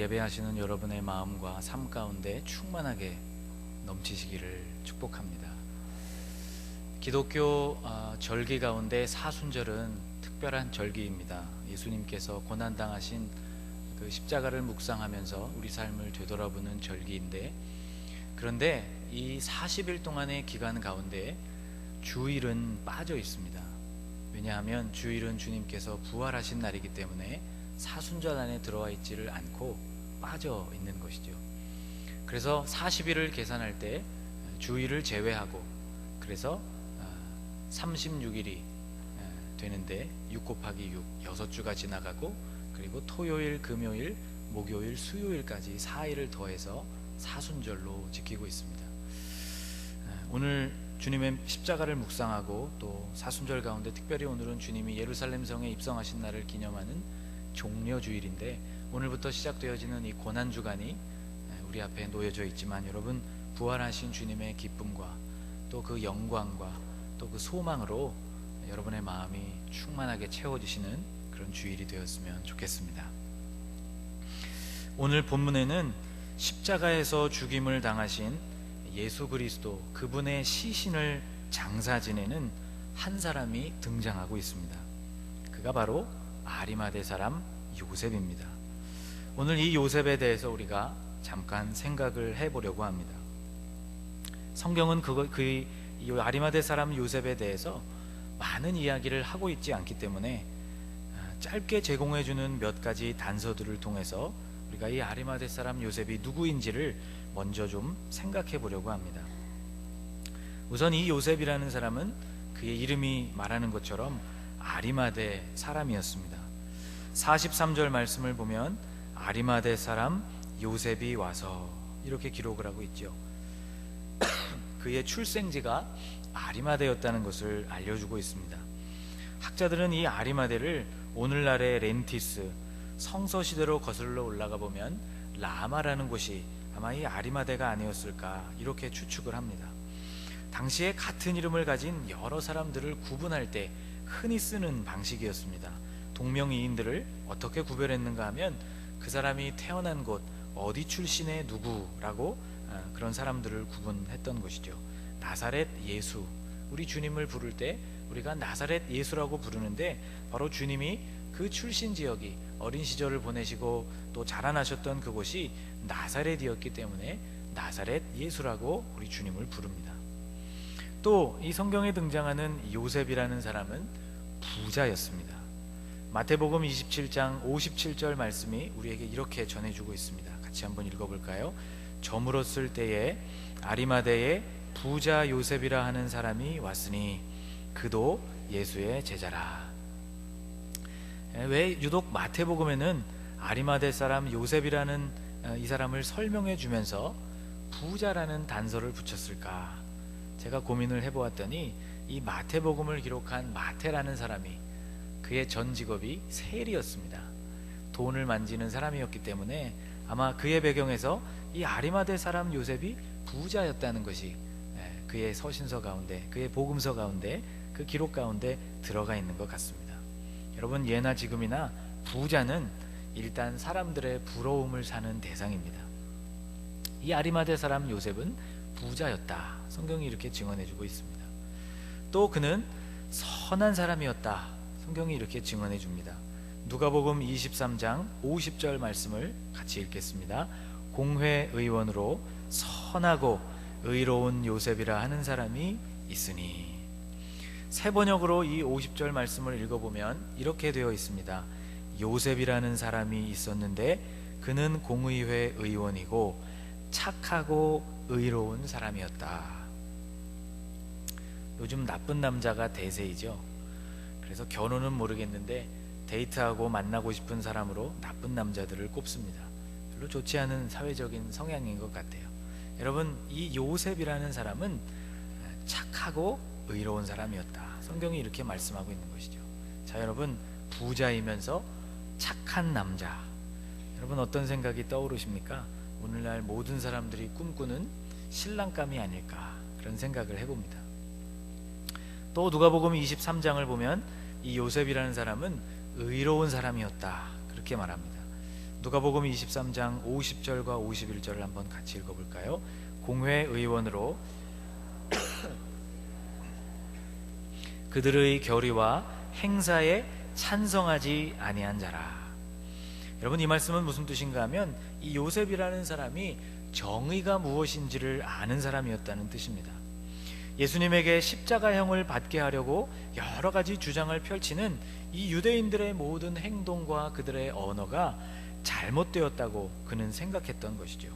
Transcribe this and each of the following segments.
예배하시는 여러분의 마음과 삶 가운데 충만하게 넘치시기를 축복합니다. 기독교 아, 절기 가운데 사순절은 특별한 절기입니다. 예수님께서 고난 당하신 그 십자가를 묵상하면서 우리 삶을 되돌아보는 절기인데 그런데 이 40일 동안의 기간 가운데 주일은 빠져 있습니다. 왜냐하면 주일은 주님께서 부활하신 날이기 때문에 사순절 안에 들어와 있지를 않고 빠져 있는 것이죠. 그래서 40일을 계산할 때 주일을 제외하고 그래서 36일이 되는데 6 곱하기 6 6주가 지나가고 그리고 토요일, 금요일, 목요일, 수요일까지 4일을 더해서 사순절로 지키고 있습니다. 오늘 주님의 십자가를 묵상하고 또 사순절 가운데 특별히 오늘은 주님이 예루살렘 성에 입성하신 날을 기념하는 종려 주일인데 오늘부터 시작되어지는 이 고난 주간이 우리 앞에 놓여져 있지만 여러분 부활하신 주님의 기쁨과 또 그 영광과 또 그 소망으로 여러분의 마음이 충만하게 채워지시는 그런 주일이 되었으면 좋겠습니다. 오늘 본문에는 십자가에서 죽임을 당하신 예수 그리스도 그분의 시신을 장사 지내는 한 사람이 등장하고 있습니다. 그가 바로 아리마대 사람 요셉입니다. 오늘 이 요셉에 대해서 우리가 잠깐 생각을 해보려고 합니다. 성경은 그거 그 아리마대 사람 요셉에 대해서 많은 이야기를 하고 있지 않기 때문에 짧게 제공해 주는 몇 가지 단서들을 통해서 우리가 이 아리마대 사람 요셉이 누구인지를 먼저 좀 생각해 보려고 합니다. 우선 이 요셉이라는 사람은 그의 이름이 말하는 것처럼 아리마대 사람이었습니다. 43절 말씀을 보면 아리마대 사람 요셉이 와서 이렇게 기록을 하고 있죠. 그의 출생지가 아리마대였다는 것을 알려주고 있습니다. 학자들은 이 아리마대를 오늘날의 렌티스 성서 시대로 거슬러 올라가 보면 라마라는 곳이 아마 이 아리마대가 아니었을까 이렇게 추측을 합니다. 당시에 같은 이름을 가진 여러 사람들을 구분할 때 흔히 쓰는 방식이었습니다. 동명이인들을 어떻게 구별했는가 하면 그 사람이 태어난 곳 어디 출신의 누구라고 그런 사람들을 구분했던 것이죠. 나사렛 예수 우리 주님을 부를 때 우리가 나사렛 예수라고 부르는데 바로 주님이 그 출신 지역이 어린 시절을 보내시고 또 자라나셨던 그곳이 나사렛이었기 때문에 나사렛 예수라고 우리 주님을 부릅니다. 또 이 성경에 등장하는 요셉이라는 사람은 부자였습니다. 마태복음 27장 57절 말씀이 우리에게 이렇게 전해주고 있습니다. 같이 한번 읽어볼까요? 저물었을 때에 아리마대에 부자 요셉이라 하는 사람이 왔으니 그도 예수의 제자라. 왜 유독 마태복음에는 아리마대 사람 요셉이라는 이 사람을 설명해 주면서 부자라는 단서를 붙였을까? 제가 고민을 해보았더니 이 마태복음을 기록한 마태라는 사람이 그의 전 직업이 세리였습니다. 돈을 만지는 사람이었기 때문에 아마 그의 배경에서 이 아리마대 사람 요셉이 부자였다는 것이 그의 서신서 가운데, 그의 복음서 가운데, 그 기록 가운데 들어가 있는 것 같습니다. 여러분 예나 지금이나 부자는 일단 사람들의 부러움을 사는 대상입니다. 이 아리마대 사람 요셉은 부자였다. 성경이 이렇게 증언해주고 있습니다. 또 그는 선한 사람이었다. 성경이 이렇게 증언해 줍니다. 누가복음 23장 50절 말씀을 같이 읽겠습니다. 공회 의원으로 선하고 의로운 요셉이라 하는 사람이 있으니 새 번역으로 이 50절 말씀을 읽어보면 이렇게 되어 있습니다. 요셉이라는 사람이 있었는데 그는 공의회 의원이고 착하고 의로운 사람이었다. 요즘 나쁜 남자가 대세이죠. 그래서 결혼은 모르겠는데 데이트하고 만나고 싶은 사람으로 나쁜 남자들을 꼽습니다. 별로 좋지 않은 사회적인 성향인 것 같아요. 여러분 이 요셉이라는 사람은 착하고 의로운 사람이었다. 성경이 이렇게 말씀하고 있는 것이죠. 자 여러분 부자이면서 착한 남자. 여러분 어떤 생각이 떠오르십니까? 오늘날 모든 사람들이 꿈꾸는 신랑감이 아닐까 그런 생각을 해봅니다. 또 누가복음 23장을 보면 이 요셉이라는 사람은 의로운 사람이었다 그렇게 말합니다. 누가복음 23장 50절과 51절을 한번 같이 읽어볼까요? 공회 의원으로 그들의 결의와 행사에 찬성하지 아니한 자라. 여러분 이 말씀은 무슨 뜻인가 하면 이 요셉이라는 사람이 정의가 무엇인지를 아는 사람이었다는 뜻입니다. 예수님에게 십자가형을 받게 하려고 여러 가지 주장을 펼치는 이 유대인들의 모든 행동과 그들의 언어가 잘못되었다고 그는 생각했던 것이죠.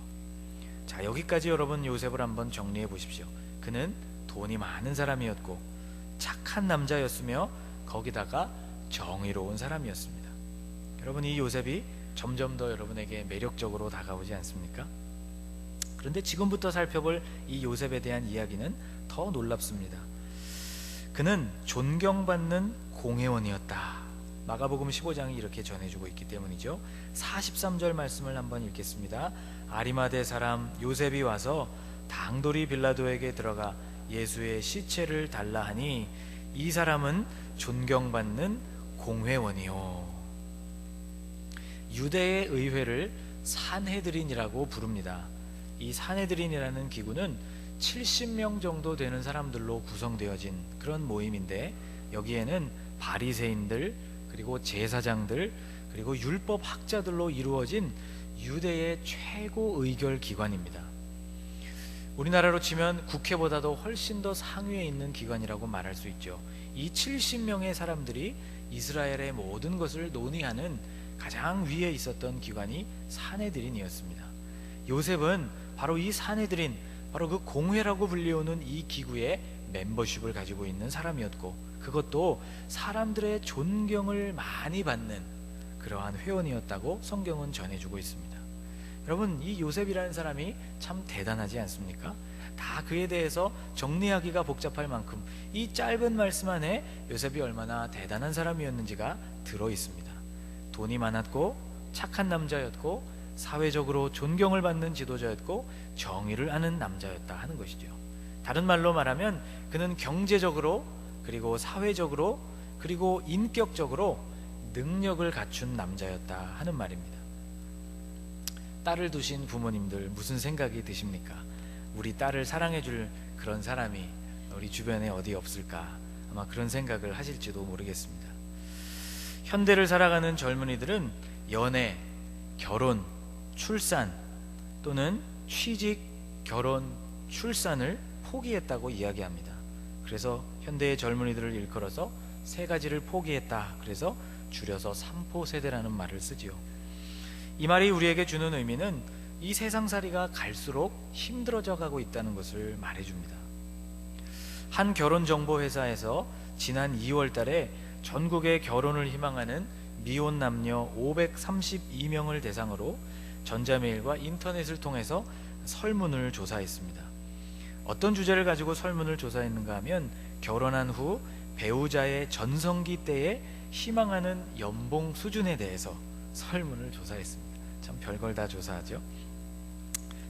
자, 여기까지 여러분 요셉을 한번 정리해 보십시오. 그는 돈이 많은 사람이었고 착한 남자였으며 거기다가 정의로운 사람이었습니다. 여러분 이 요셉이 점점 더 여러분에게 매력적으로 다가오지 않습니까? 그런데 지금부터 살펴볼 이 요셉에 대한 이야기는 더 놀랍습니다. 그는 존경받는 공회원이었다. 마가복음 15장이 이렇게 전해주고 있기 때문이죠. 43절 말씀을 한번 읽겠습니다. 아리마대 사람 요셉이 와서 당돌이 빌라도에게 들어가 예수의 시체를 달라 하니 이 사람은 존경받는 공회원이요. 유대의 의회를 산헤드린이라고 부릅니다. 이 산헤드린이라는 기구는 70명 정도 되는 사람들로 구성되어진 그런 모임인데 여기에는 바리새인들 그리고 제사장들 그리고 율법 학자들로 이루어진 유대의 최고 의결 기관입니다. 우리나라로 치면 국회보다도 훨씬 더 상위에 있는 기관이라고 말할 수 있죠. 이 70명의 사람들이 이스라엘의 모든 것을 논의하는 가장 위에 있었던 기관이 사내들인이었습니다. 요셉은 바로 이 사내들인 바로 그 공회라고 불리우는 이 기구의 멤버십을 가지고 있는 사람이었고 그것도 사람들의 존경을 많이 받는 그러한 회원이었다고 성경은 전해주고 있습니다. 여러분 이 요셉이라는 사람이 참 대단하지 않습니까? 다 그에 대해서 정리하기가 복잡할 만큼 이 짧은 말씀 안에 요셉이 얼마나 대단한 사람이었는지가 들어 있습니다. 돈이 많았고 착한 남자였고 사회적으로 존경을 받는 지도자였고 정의를 아는 남자였다 하는 것이죠. 다른 말로 말하면 그는 경제적으로 그리고 사회적으로 그리고 인격적으로 능력을 갖춘 남자였다 하는 말입니다. 딸을 두신 부모님들 무슨 생각이 드십니까? 우리 딸을 사랑해 줄 그런 사람이 우리 주변에 어디 없을까? 아마 그런 생각을 하실지도 모르겠습니다. 현대를 살아가는 젊은이들은 연애, 결혼, 출산 또는 취직, 결혼, 출산을 포기했다고 이야기합니다. 그래서 현대의 젊은이들을 일컬어서 세 가지를 포기했다. 그래서 줄여서 삼포 세대라는 말을 쓰지요. 이 말이 우리에게 주는 의미는 이 세상살이가 갈수록 힘들어져 가고 있다는 것을 말해줍니다. 한 결혼 정보 회사에서 지난 2월 달에 전국의 결혼을 희망하는 미혼 남녀 532명을 대상으로 전자메일과 인터넷을 통해서 설문을 조사했습니다. 어떤 주제를 가지고 설문을 조사했는가 하면 결혼한 후 배우자의 전성기 때에 희망하는 연봉 수준에 대해서 설문을 조사했습니다. 참 별걸 다 조사하죠.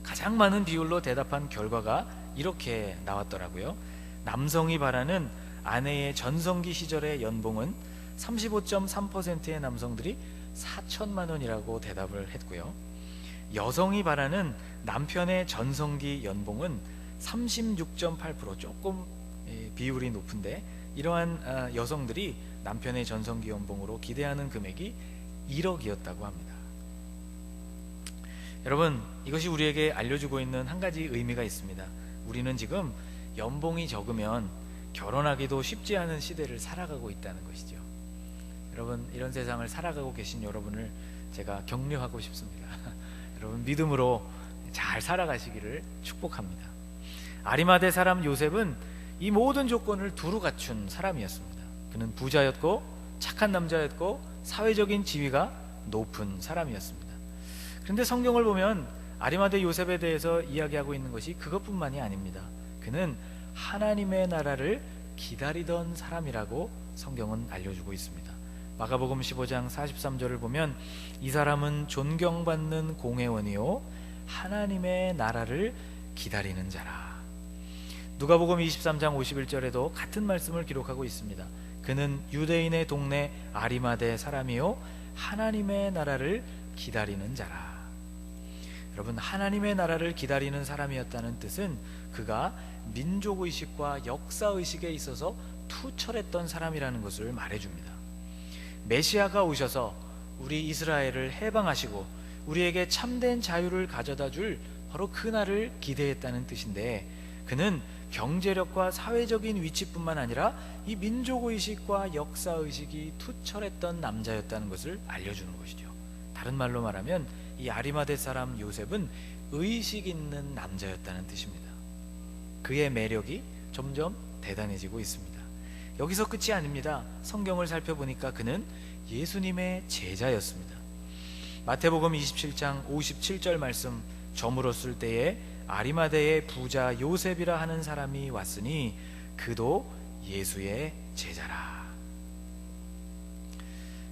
가장 많은 비율로 대답한 결과가 이렇게 나왔더라고요. 남성이 바라는 아내의 전성기 시절의 연봉은 35.3%의 남성들이 4천만 원이라고 대답을 했고요. 여성이 바라는 남편의 전성기 연봉은 36.8% 조금 예, 비율이 높은데 이러한 아, 여성들이 남편의 전성기 연봉으로 기대하는 금액이 1억이었다고 합니다. 여러분, 이것이 우리에게 알려주고 있는 한 가지 의미가 있습니다. 우리는 지금 연봉이 적으면 결혼하기도 쉽지 않은 시대를 살아가고 있다는 것이죠. 여러분, 이런 세상을 살아가고 계신 여러분을 제가 격려하고 싶습니다. 여러분, 믿음으로 잘 살아가시기를 축복합니다. 아리마대 사람 요셉은 이 모든 조건을 두루 갖춘 사람이었습니다. 그는 부자였고 착한 남자였고 사회적인 지위가 높은 사람이었습니다. 그런데 성경을 보면 아리마대 요셉에 대해서 이야기하고 있는 것이 그것뿐만이 아닙니다. 그는 하나님의 나라를 기다리던 사람이라고 성경은 알려주고 있습니다. 마가복음 15장 43절을 보면 이 사람은 존경받는 공회원이요 하나님의 나라를 기다리는 자라. 누가복음 23장 51절에도 같은 말씀을 기록하고 있습니다. 그는 유대인의 동네 아리마대 사람이요 하나님의 나라를 기다리는 자라. 여러분 하나님의 나라를 기다리는 사람이었다는 뜻은 그가 민족 의식과 역사 의식에 있어서 투철했던 사람이라는 것을 말해 줍니다. 메시아가 오셔서 우리 이스라엘을 해방하시고 우리에게 참된 자유를 가져다 줄 바로 그 날을 기대했다는 뜻인데 그는 경제력과 사회적인 위치뿐만 아니라 이 민족 의식과 역사 의식이 투철했던 남자였다는 것을 알려주는 것이죠. 다른 말로 말하면 이 아리마대 사람 요셉은 의식 있는 남자였다는 뜻입니다. 그의 매력이 점점 대단해지고 있습니다. 여기서 끝이 아닙니다. 성경을 살펴보니까 그는 예수님의 제자였습니다. 마태복음 27장 57절 말씀 저물었을 때에 아리마대의 부자 요셉이라 하는 사람이 왔으니 그도 예수의 제자라.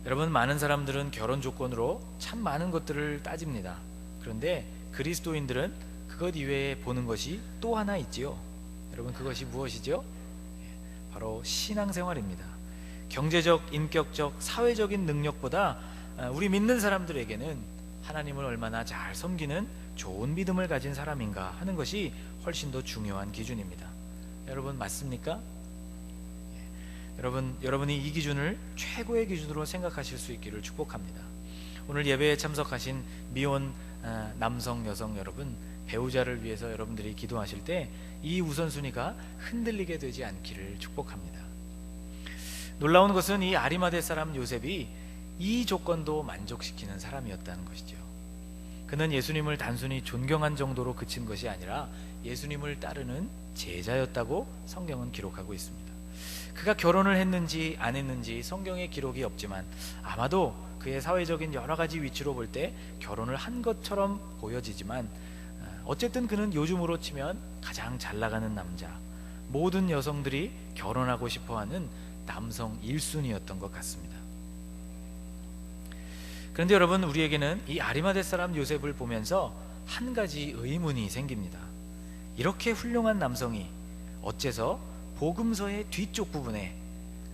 여러분 많은 사람들은 결혼 조건으로 참 많은 것들을 따집니다. 그런데 그리스도인들은 그것 이외에 보는 것이 또 하나 있지요. 여러분 그것이 무엇이죠? 바로 신앙생활입니다. 경제적, 인격적, 사회적인 능력보다 아, 우리 믿는 사람들에게는 하나님을 얼마나 잘 섬기는 좋은 믿음을 가진 사람인가 하는 것이 훨씬 더 중요한 기준입니다. 여러분 맞습니까? 예. 여러분 여러분이 이 기준을 최고의 기준으로 생각하실 수 있기를 축복합니다. 오늘 예배에 참석하신 미혼 아, 남성 여성 여러분 배우자를 위해서 여러분들이 기도하실 때 이 우선순위가 흔들리게 되지 않기를 축복합니다. 놀라운 것은 이 아리마대 사람 요셉이 이 조건도 만족시키는 사람이었다는 것이죠. 그는 예수님을 단순히 존경한 정도로 그친 것이 아니라 예수님을 따르는 제자였다고 성경은 기록하고 있습니다. 그가 결혼을 했는지 안 했는지 성경에 기록이 없지만 아마도 그의 사회적인 여러 가지 위치로 볼 때 결혼을 한 것처럼 보여지지만 어쨌든 그는 요즘으로 치면 가장 잘 나가는 남자, 모든 여성들이 결혼하고 싶어 하는 남성 1순위였던 것 같습니다. 그런데 여러분 우리에게는 이 아리마대 사람 요셉을 보면서 한 가지 의문이 생깁니다. 이렇게 훌륭한 남성이 어째서 복음서의 뒤쪽 부분에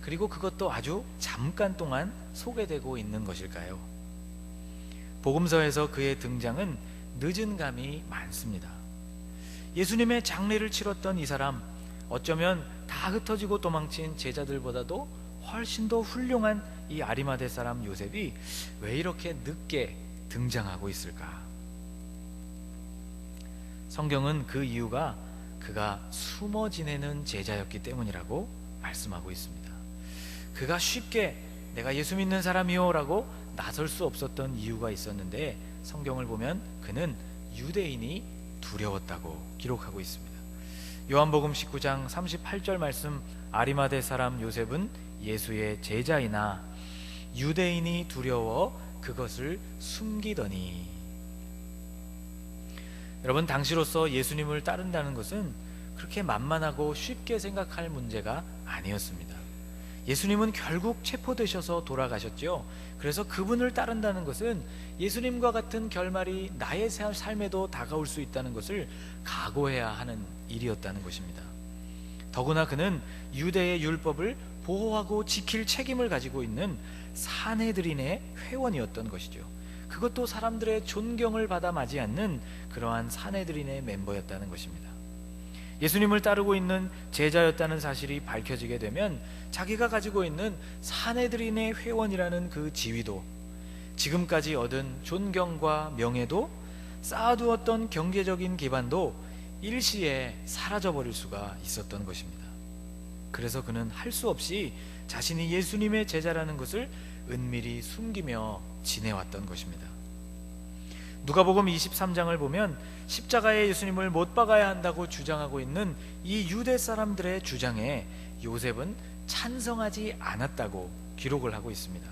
그리고 그것도 아주 잠깐 동안 소개되고 있는 것일까요? 복음서에서 그의 등장은 늦은 감이 많습니다. 예수님의 장례를 치렀던 이 사람 어쩌면 다 흩어지고 도망친 제자들보다도 훨씬 더 훌륭한 이 아리마대 사람 요셉이 왜 이렇게 늦게 등장하고 있을까? 성경은 그 이유가 그가 숨어 지내는 제자였기 때문이라고 말씀하고 있습니다. 그가 쉽게 내가 예수 믿는 사람이요라고 나설 수 없었던 이유가 있었는데 성경을 보면 그는 유대인이 두려웠다고 기록하고 있습니다. 요한복음 19장 38절 말씀 아리마대 사람 요셉은 예수의 제자이나 유대인이 두려워 그것을 숨기더니 여러분 당시로서 예수님을 따른다는 것은 그렇게 만만하고 쉽게 생각할 문제가 아니었습니다. 예수님은 결국 체포되셔서 돌아가셨죠. 그래서 그분을 따른다는 것은 예수님과 같은 결말이 나의 삶에도 다가올 수 있다는 것을 각오해야 하는 일이었다는 것입니다. 더구나 그는 유대의 율법을 보호하고 지킬 책임을 가지고 있는 사내들인의 회원이었던 것이죠. 그것도 사람들의 존경을 받아 마지 않는 그러한 사내들인의 멤버였다는 것입니다. 예수님을 따르고 있는 제자였다는 사실이 밝혀지게 되면 자기가 가지고 있는 사내들인의 회원이라는 그 지위도 지금까지 얻은 존경과 명예도 쌓아두었던 경제적인 기반도 일시에 사라져버릴 수가 있었던 것입니다. 그래서 그는 할 수 없이 자신이 예수님의 제자라는 것을 은밀히 숨기며 지내왔던 것입니다. 누가복음 23장을 보면 십자가에 예수님을 못 박아야 한다고 주장하고 있는 이 유대 사람들의 주장에 요셉은 찬성하지 않았다고 기록을 하고 있습니다.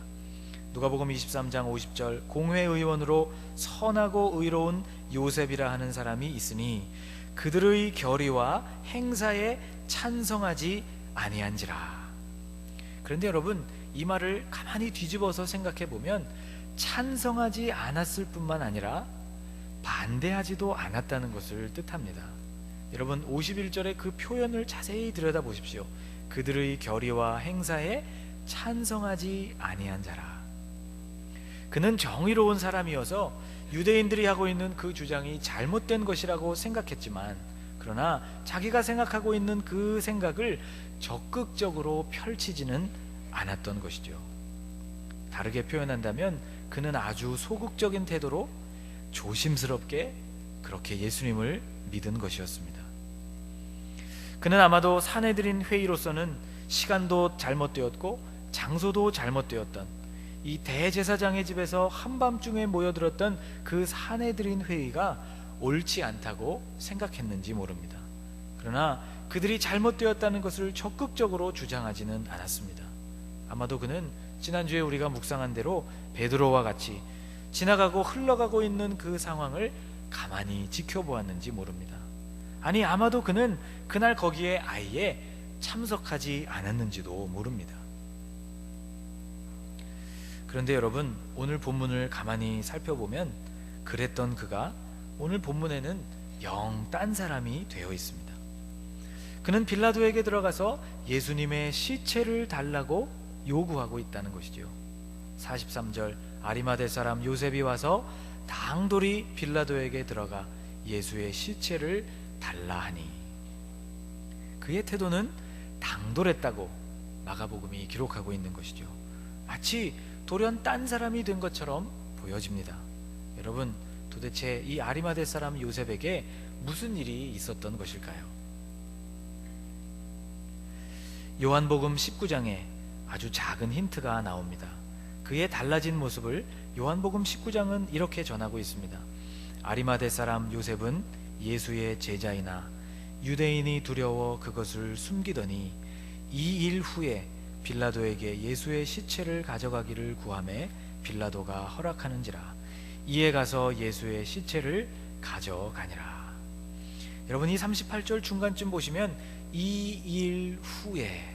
누가복음 23장 50절 공회 의원으로 선하고 의로운 요셉이라 하는 사람이 있으니 그들의 결의와 행사에 찬성하지 아니한지라. 그런데 여러분 이 말을 가만히 뒤집어서 생각해 보면 찬성하지 않았을 뿐만 아니라 반대하지도 않았다는 것을 뜻합니다. 여러분 51절의 그 표현을 자세히 들여다 보십시오. 그들의 결의와 행사에 찬성하지 아니한 자라. 그는 정의로운 사람이어서 유대인들이 하고 있는 그 주장이 잘못된 것이라고 생각했지만 그러나 자기가 생각하고 있는 그 생각을 적극적으로 펼치지는 않았던 것이죠. 다르게 표현한다면 그는 아주 소극적인 태도로 조심스럽게 그렇게 예수님을 믿은 것이었습니다. 그는 아마도 사내들인 회의로서는 시간도 잘못되었고 장소도 잘못되었던 이 대제사장의 집에서 한밤중에 모여들었던 그 사내들인 회의가 옳지 않다고 생각했는지 모릅니다. 그러나 그들이 잘못되었다는 것을 적극적으로 주장하지는 않았습니다. 아마도 그는 지난주에 우리가 묵상한 대로 베드로와 같이 지나가고 흘러가고 있는 그 상황을 가만히 지켜보았는지 모릅니다. 아니 아마도 그는 그날 거기에 아예 참석하지 않았는지도 모릅니다. 그런데 여러분 오늘 본문을 가만히 살펴보면 그랬던 그가 오늘 본문에는 영 딴 사람이 되어 있습니다. 그는 빌라도에게 들어가서 예수님의 시체를 달라고 요구하고 있다는 것이지요. 43절 아리마대 사람 요셉이 와서 당돌이 빌라도에게 들어가 예수의 시체를 달라 하니 그의 태도는 당돌했다고 마가복음이 기록하고 있는 것이죠. 마치 돌연 딴 사람이 된 것처럼 보여집니다. 여러분, 도대체 이 아리마대 사람 요셉에게 무슨 일이 있었던 것일까요? 요한복음 19장에 아주 작은 힌트가 나옵니다. 그의 달라진 모습을 요한복음 19장은 이렇게 전하고 있습니다. 아리마대 사람 요셉은 예수의 제자이나 유대인이 두려워 그것을 숨기더니 이 일 후에 빌라도에게 예수의 시체를 가져가기를 구함에 빌라도가 허락하는지라 이에 가서 예수의 시체를 가져가니라. 여러분 이 38절 중간쯤 보시면 이 일 후에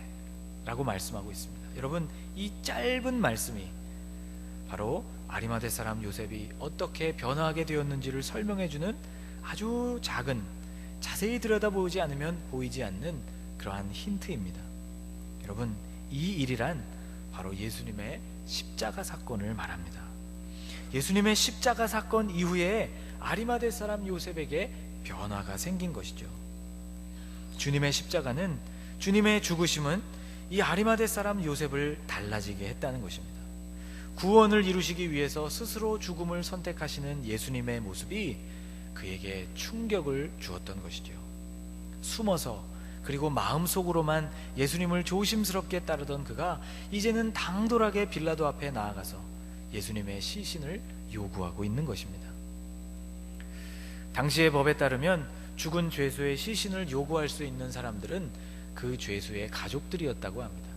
라고 말씀하고 있습니다. 여러분 이 짧은 말씀이 바로 아리마대 사람 요셉이 어떻게 변화하게 되었는지를 설명해 주는 아주 작은 자세히 들여다보지 않으면 보이지 않는 그러한 힌트입니다. 여러분 이 일이란 바로 예수님의 십자가 사건을 말합니다. 예수님의 십자가 사건 이후에 아리마대 사람 요셉에게 변화가 생긴 것이죠. 주님의 십자가는 주님의 죽으심은 이 아리마대 사람 요셉을 달라지게 했다는 것입니다. 구원을 이루시기 위해서 스스로 죽음을 선택하시는 예수님의 모습이 그에게 충격을 주었던 것이죠. 숨어서 그리고 마음속으로만 예수님을 조심스럽게 따르던 그가 이제는 당돌하게 빌라도 앞에 나아가서 예수님의 시신을 요구하고 있는 것입니다. 당시의 법에 따르면 죽은 죄수의 시신을 요구할 수 있는 사람들은 그 죄수의 가족들이었다고 합니다.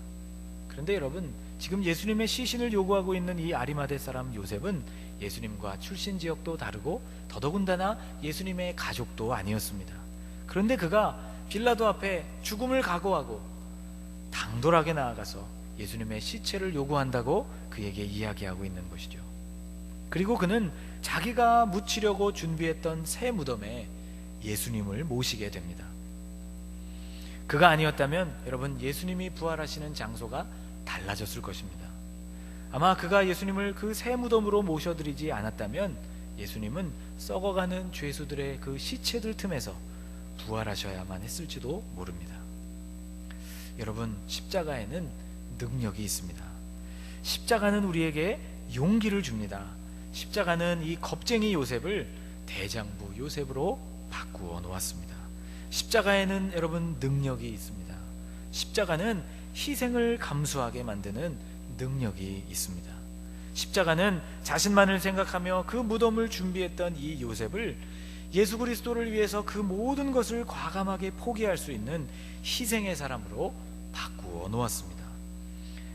그런데 여러분, 지금 예수님의 시신을 요구하고 있는 이 아리마대 사람 요셉은 예수님과 출신 지역도 다르고 더더군다나 예수님의 가족도 아니었습니다. 그런데 그가 빌라도 앞에 죽음을 각오하고 당돌하게 나아가서 예수님의 시체를 요구한다고 그에게 이야기하고 있는 것이죠. 그리고 그는 자기가 묻히려고 준비했던 새 무덤에 예수님을 모시게 됩니다. 그가 아니었다면 여러분 예수님이 부활하시는 장소가 달라졌을 것입니다. 아마 그가 예수님을 그 새 무덤으로 모셔드리지 않았다면 예수님은 썩어가는 죄수들의 그 시체들 틈에서 부활하셔야만 했을지도 모릅니다. 여러분, 십자가에는 능력이 있습니다. 십자가는 우리에게 용기를 줍니다. 십자가는 이 겁쟁이 요셉을 대장부 요셉으로 바꾸어 놓았습니다. 십자가에는 여러분 능력이 있습니다. 십자가는 희생을 감수하게 만드는 능력이 있습니다. 십자가는 자신만을 생각하며 그 무덤을 준비했던 이 요셉을 예수 그리스도를 위해서 그 모든 것을 과감하게 포기할 수 있는 희생의 사람으로 바꾸어 놓았습니다.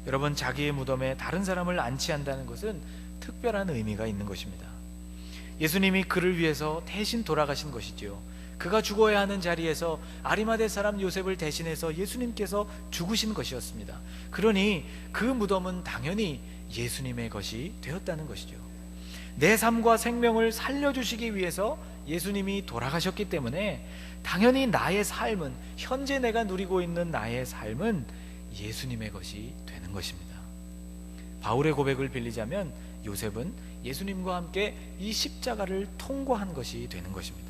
여러분, 자기의 무덤에 다른 사람을 안치한다는 것은 특별한 의미가 있는 것입니다. 예수님이 그를 위해서 대신 돌아가신 것이지요. 그가 죽어야 하는 자리에서 아리마대 사람 요셉을 대신해서 예수님께서 죽으신 것이었습니다. 그러니 그 무덤은 당연히 예수님의 것이 되었다는 것이죠. 내 삶과 생명을 살려주시기 위해서 예수님이 돌아가셨기 때문에 당연히 나의 삶은 현재 내가 누리고 있는 나의 삶은 예수님의 것이 되는 것입니다. 바울의 고백을 빌리자면 요셉은 예수님과 함께 이 십자가를 통과한 것이 되는 것입니다.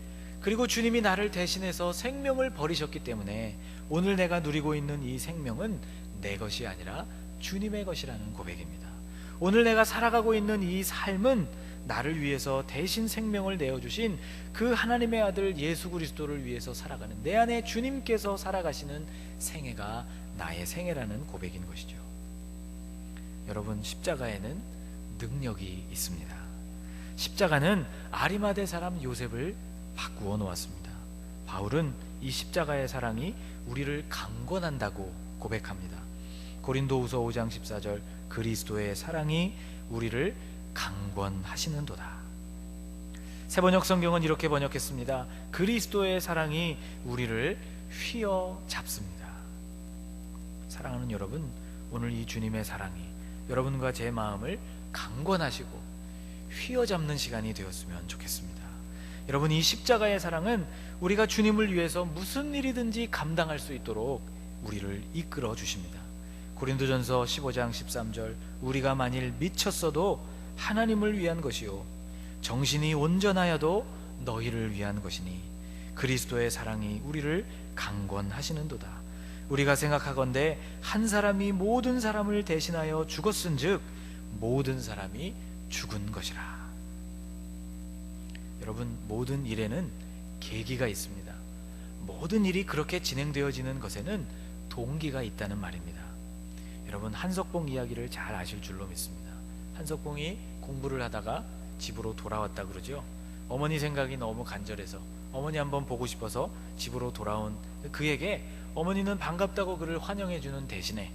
그리고 주님이 나를 대신해서 생명을 버리셨기 때문에 오늘 내가 누리고 있는 이 생명은 내 것이 아니라 주님의 것이라는 고백입니다. 오늘 내가 살아가고 있는 이 삶은 나를 위해서 대신 생명을 내어주신 그 하나님의 아들 예수 그리스도를 위해서 살아가는 내 안에 주님께서 살아가시는 생애가 나의 생애라는 고백인 것이죠. 여러분 십자가에는 능력이 있습니다. 십자가는 아리마대 사람 요셉을 바꾸어 놓았습니다. 바울은 이 십자가의 사랑이 우리를 강권한다고 고백합니다. 고린도후서 5장 14절 그리스도의 사랑이 우리를 강권하시는도다. 세번역 성경은 이렇게 번역했습니다. 그리스도의 사랑이 우리를 휘어 잡습니다. 사랑하는 여러분, 오늘 이 주님의 사랑이 여러분과 제 마음을 강권하시고 휘어 잡는 시간이 되었으면 좋겠습니다. 여러분 이 십자가의 사랑은 우리가 주님을 위해서 무슨 일이든지 감당할 수 있도록 우리를 이끌어 주십니다. 고린도전서 15장 13절 우리가 만일 미쳤어도 하나님을 위한 것이요 정신이 온전하여도 너희를 위한 것이니 그리스도의 사랑이 우리를 강권하시는도다. 우리가 생각하건대 한 사람이 모든 사람을 대신하여 죽었은즉 모든 사람이 죽은 것이라. 여러분 모든 일에는 계기가 있습니다. 모든 일이 그렇게 진행되어지는 것에는 동기가 있다는 말입니다. 여러분 한석봉 이야기를 잘 아실 줄로 믿습니다. 한석봉이 공부를 하다가 집으로 돌아왔다 그러죠. 어머니 생각이 너무 간절해서 어머니 한번 보고 싶어서 집으로 돌아온 그에게 어머니는 반갑다고 그를 환영해 주는 대신에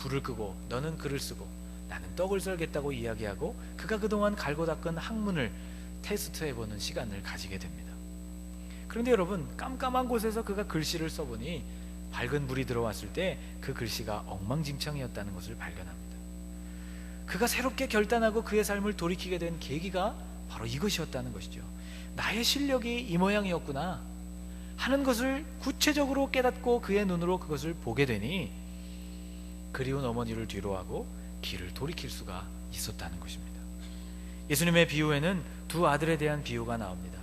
불을 끄고 너는 글을 쓰고 나는 떡을 썰겠다고 이야기하고 그가 그동안 갈고 닦은 학문을 테스트해 보는 시간을 가지게 됩니다. 그런데 여러분 깜깜한 곳에서 그가 글씨를 써보니 밝은 불이 들어왔을 때 그 글씨가 엉망진창이었다는 것을 발견합니다. 그가 새롭게 결단하고 그의 삶을 돌이키게 된 계기가 바로 이것이었다는 것이죠. 나의 실력이 이 모양이었구나 하는 것을 구체적으로 깨닫고 그의 눈으로 그것을 보게 되니 그리운 어머니를 뒤로하고 길을 돌이킬 수가 있었다는 것입니다. 예수님의 비유에는 두 아들에 대한 비유가 나옵니다.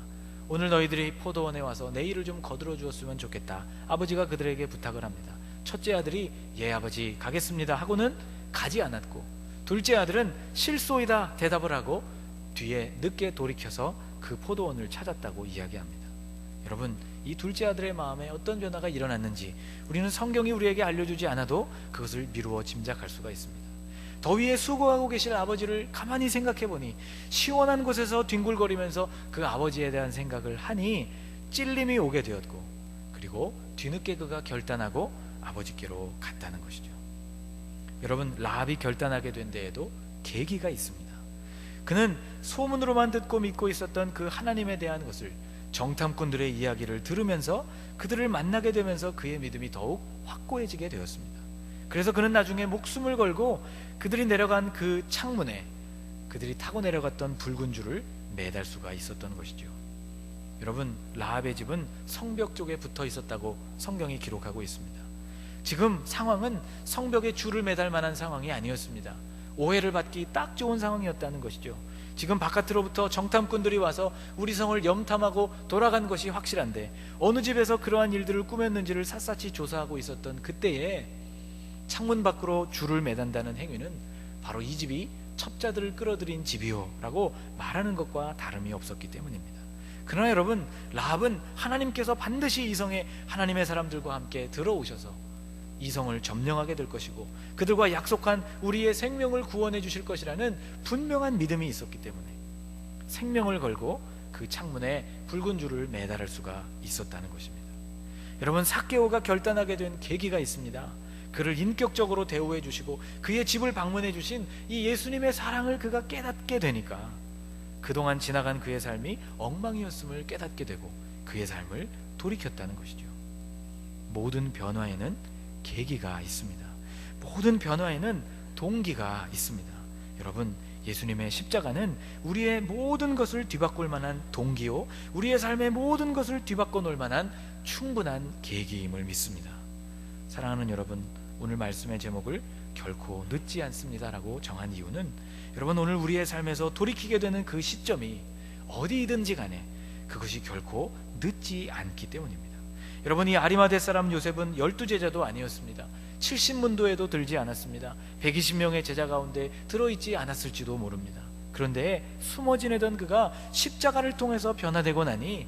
오늘 너희들이 포도원에 와서 내 일을 좀 거들어 주었으면 좋겠다. 아버지가 그들에게 부탁을 합니다. 첫째 아들이 예 아버지 가겠습니다 하고는 가지 않았고 둘째 아들은 실소이다 대답을 하고 뒤에 늦게 돌이켜서 그 포도원을 찾았다고 이야기합니다. 여러분 이 둘째 아들의 마음에 어떤 변화가 일어났는지 우리는 성경이 우리에게 알려주지 않아도 그것을 미루어 짐작할 수가 있습니다. 더위에 수고하고 계실 아버지를 가만히 생각해 보니 시원한 곳에서 뒹굴거리면서 그 아버지에 대한 생각을 하니 찔림이 오게 되었고 그리고 뒤늦게 그가 결단하고 아버지께로 갔다는 것이죠. 여러분 라합이 결단하게 된 데에도 계기가 있습니다. 그는 소문으로만 듣고 믿고 있었던 그 하나님에 대한 것을 정탐꾼들의 이야기를 들으면서 그들을 만나게 되면서 그의 믿음이 더욱 확고해지게 되었습니다. 그래서 그는 나중에 목숨을 걸고 그들이 내려간 그 창문에 그들이 타고 내려갔던 붉은 줄을 매달 수가 있었던 것이죠. 여러분 라합의 집은 성벽 쪽에 붙어 있었다고 성경이 기록하고 있습니다. 지금 상황은 성벽에 줄을 매달 만한 상황이 아니었습니다. 오해를 받기 딱 좋은 상황이었다는 것이죠. 지금 바깥으로부터 정탐꾼들이 와서 우리 성을 염탐하고 돌아간 것이 확실한데 어느 집에서 그러한 일들을 꾸몄는지를 샅샅이 조사하고 있었던 그때에 창문 밖으로 줄을 매단다는 행위는 바로 이 집이 첩자들을 끌어들인 집이요 라고 말하는 것과 다름이 없었기 때문입니다. 그러나 여러분 라합은 하나님께서 반드시 이 성에 하나님의 사람들과 함께 들어오셔서 이성을 점령하게 될 것이고 그들과 약속한 우리의 생명을 구원해 주실 것이라는 분명한 믿음이 있었기 때문에 생명을 걸고 그 창문에 붉은 줄을 매달을 수가 있었다는 것입니다. 여러분 사케오가 결단하게 된 계기가 있습니다. 그를 인격적으로 대우해 주시고 그의 집을 방문해 주신 이 예수님의 사랑을 그가 깨닫게 되니까 그동안 지나간 그의 삶이 엉망이었음을 깨닫게 되고 그의 삶을 돌이켰다는 것이죠. 모든 변화에는 계기가 있습니다. 모든 변화에는 동기가 있습니다. 여러분, 예수님의 십자가는 우리의 모든 것을 뒤바꿀 만한 동기요, 우리의 삶의 모든 것을 뒤바꿔 놓을 만한 충분한 계기임을 믿습니다. 사랑하는 여러분, 오늘 말씀의 제목을 결코 늦지 않습니다라고 정한 이유는 여러분 오늘 우리의 삶에서 돌이키게 되는 그 시점이 어디든지 간에 그것이 결코 늦지 않기 때문입니다. 여러분 이 아리마대 사람 요셉은 열두 제자도 아니었습니다. 70문도에도 들지 않았습니다. 120명의 제자 가운데 들어있지 않았을지도 모릅니다. 그런데 숨어 지내던 그가 십자가를 통해서 변화되고 나니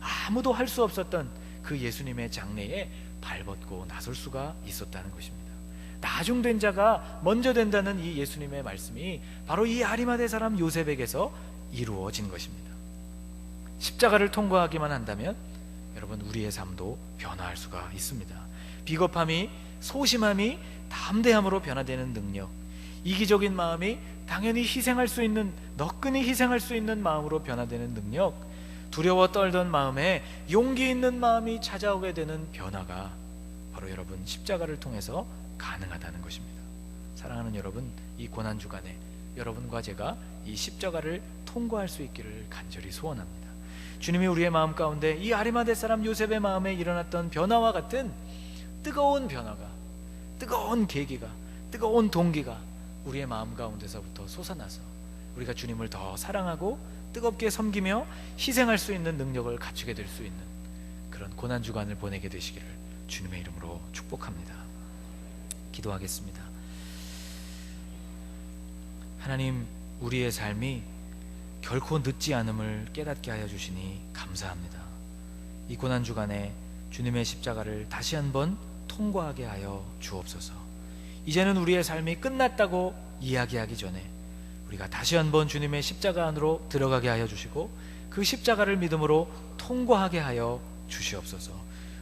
아무도 할 수 없었던 그 예수님의 장래에 발벗고 나설 수가 있었다는 것입니다. 나중된 자가 먼저 된다는 이 예수님의 말씀이 바로 이 아리마대 사람 요셉에게서 이루어진 것입니다. 십자가를 통과하기만 한다면 여러분 우리의 삶도 변화할 수가 있습니다. 비겁함이 소심함이 담대함으로 변화되는 능력, 이기적인 마음이 당연히 희생할 수 있는 너끈히 희생할 수 있는 마음으로 변화되는 능력, 두려워 떨던 마음에 용기 있는 마음이 찾아오게 되는 변화가 바로 여러분 십자가를 통해서 가능하다는 것입니다. 사랑하는 여러분, 이 고난 주간에 여러분과 제가 이 십자가를 통과할 수 있기를 간절히 소원합니다. 주님이 우리의 마음 가운데 이 아리마대 사람 요셉의 마음에 일어났던 변화와 같은 뜨거운 변화가 뜨거운 계기가 뜨거운 동기가 우리의 마음 가운데서부터 솟아나서 우리가 주님을 더 사랑하고 뜨겁게 섬기며 희생할 수 있는 능력을 갖추게 될 수 있는 그런 고난 주간을 보내게 되시기를 주님의 이름으로 축복합니다. 기도하겠습니다. 하나님, 우리의 삶이 결코 늦지 않음을 깨닫게 하여 주시니 감사합니다. 이 고난 주간에 주님의 십자가를 다시 한번 통과하게 하여 주옵소서. 이제는 우리의 삶이 끝났다고 이야기하기 전에 우리가 다시 한번 주님의 십자가 안으로 들어가게 하여 주시고 그 십자가를 믿음으로 통과하게 하여 주시옵소서.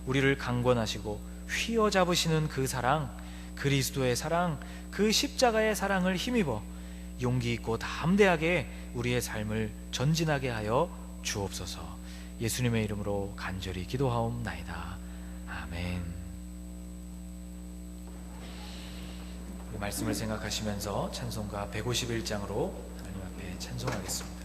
우리를 강권하시고 휘어 잡으시는 그 사랑, 그리스도의 사랑, 그 십자가의 사랑을 힘입어 용기 있고 담대하게 우리의 삶을 전진하게 하여 주옵소서. 예수님의 이름으로 간절히 기도하옵나이다. 아멘. 그 말씀을 생각하시면서 찬송가 151장으로 하나님 앞에 찬송하겠습니다.